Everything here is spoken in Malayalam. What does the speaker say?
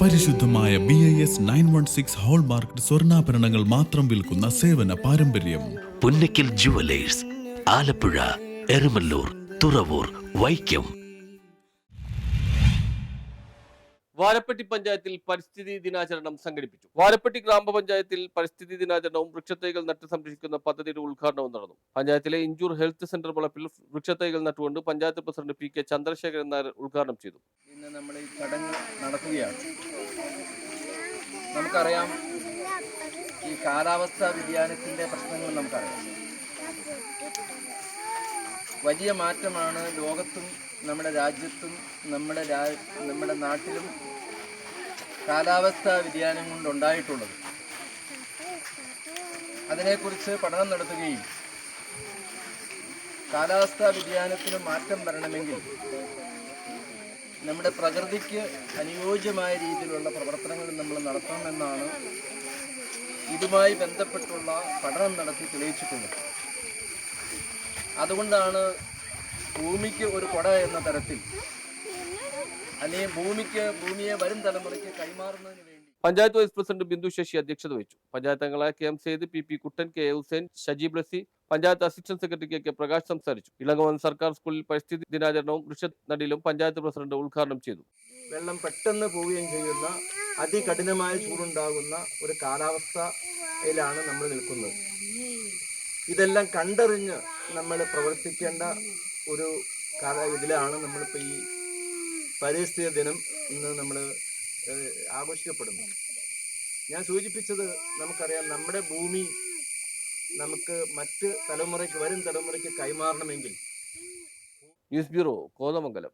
പരിശുദ്ധമായ B I S nine one six hallmark സ്വർണാഭരണങ്ങൾ മാത്രം വിൽക്കുന്ന സേവന പാരമ്പര്യം. പുന്നക്കിൽ ജുവലേഴ്സ് ആലപ്പുഴ എരുമല്ലൂർ തുറവൂർ വൈക്കം. വാരപ്പെട്ടി പഞ്ചായത്തിൽ പരിസ്ഥിതി ദിനാചരണം സംഘടിപ്പിച്ചു. വാരപ്പെട്ടി ഗ്രാമപഞ്ചായത്തിൽ പരിസ്ഥിതി ദിനാചരണവും വൃക്ഷത്തൈകൾ നട്ട് സംരക്ഷിക്കുന്ന പദ്ധതിയുടെ ഉദ്ഘാടനവും നടന്നു. പഞ്ചായത്തിലെ ഇഞ്ചൂർ ഹെൽത്ത് സെന്റർ വളപ്പിൽ വൃക്ഷത്തൈകൾ നട്ടുകൊണ്ട് panchayat president P K Chandrasekharan Nair ഉദ്ഘാടനം ചെയ്തു. ഇന്ന് നമ്മൾ ഈ ചടങ്ങ് നടത്തുകയാണ് നമുക്കറിയാം ഈ കാലാവസ്ഥാ വ്യതിയാനത്തിന്റെ പ്രശ്നങ്ങൾ നമുക്കറിയാം. വലിയ മാറ്റമാണ് ലോകത്തും നമ്മുടെ രാജ്യത്തും നമ്മുടെ രാ നമ്മുടെ നാട്ടിലും കാലാവസ്ഥാ വ്യതിയാനം കൊണ്ടുണ്ടായിട്ടുള്ളത് അതിനെക്കുറിച്ച് പഠനം നടത്തുകയും കാലാവസ്ഥാ വ്യതിയാനത്തിന് മാറ്റം വരണമെങ്കിൽ നമ്മുടെ പ്രകൃതിക്ക് അനുയോജ്യമായ രീതിയിലുള്ള പ്രവർത്തനങ്ങൾ നമ്മൾ നടത്തണമെന്നാണ് ഇതുമായി ബന്ധപ്പെട്ടുള്ള പഠനം നടത്തി തെളിയിച്ചിട്ടുള്ളത്. അതുകൊണ്ടാണ് ഭൂമിക്ക് ഒരു കൊട എന്ന തരത്തിൽ അല്ലെങ്കിൽ ഭൂമിക്ക് ഭൂമിയെ വരും തലമുറയ്ക്ക് കൈമാറുന്നതിന് വേണ്ടി പഞ്ചായത്ത് വൈസ് പ്രസിഡന്റ് ബിന്ദു ശശി അധ്യക്ഷത വഹിച്ചു. പഞ്ചായത്ത് അംഗങ്ങളായ K M Sayed P P Kuttan K A Hussain Shajeeb Lasi panchayat assistant secretary K K Prakash സംസാരിച്ചു. ഇളങ്ങവൻ സർക്കാർ സ്കൂളിൽ പരിസ്ഥിതി ദിനാചരണവും ഋഷത് വൃക്ഷനടിയിലും പഞ്ചായത്ത് പ്രസിഡന്റ് ഉദ്ഘാടനം ചെയ്തു. വെള്ളം പെട്ടെന്ന് പോവുകയും ചെയ്യുന്ന അതികഠിനമായ ചൂടുണ്ടാകുന്ന ഒരു കാലാവസ്ഥയിലാണ് നമ്മൾ നിൽക്കുന്നത്. ഇതെല്ലാം കണ്ടറിഞ്ഞ് നമ്മൾ പ്രവർത്തിക്കേണ്ട ഒരു ഇതിലാണ് നമ്മളിപ്പോൾ ഈ പരിസ്ഥിതി ദിനം ഇന്ന് നമ്മൾ ആഘോഷിക്കപ്പെടുന്നത്. ഞാൻ സൂചിപ്പിച്ചത് നമുക്കറിയാം നമ്മുടെ ഭൂമി നമുക്ക് മറ്റ് തലമുറയ്ക്ക് വരും തലമുറയ്ക്ക് കൈമാറണമെങ്കിൽ. News bureau Kothamangalam.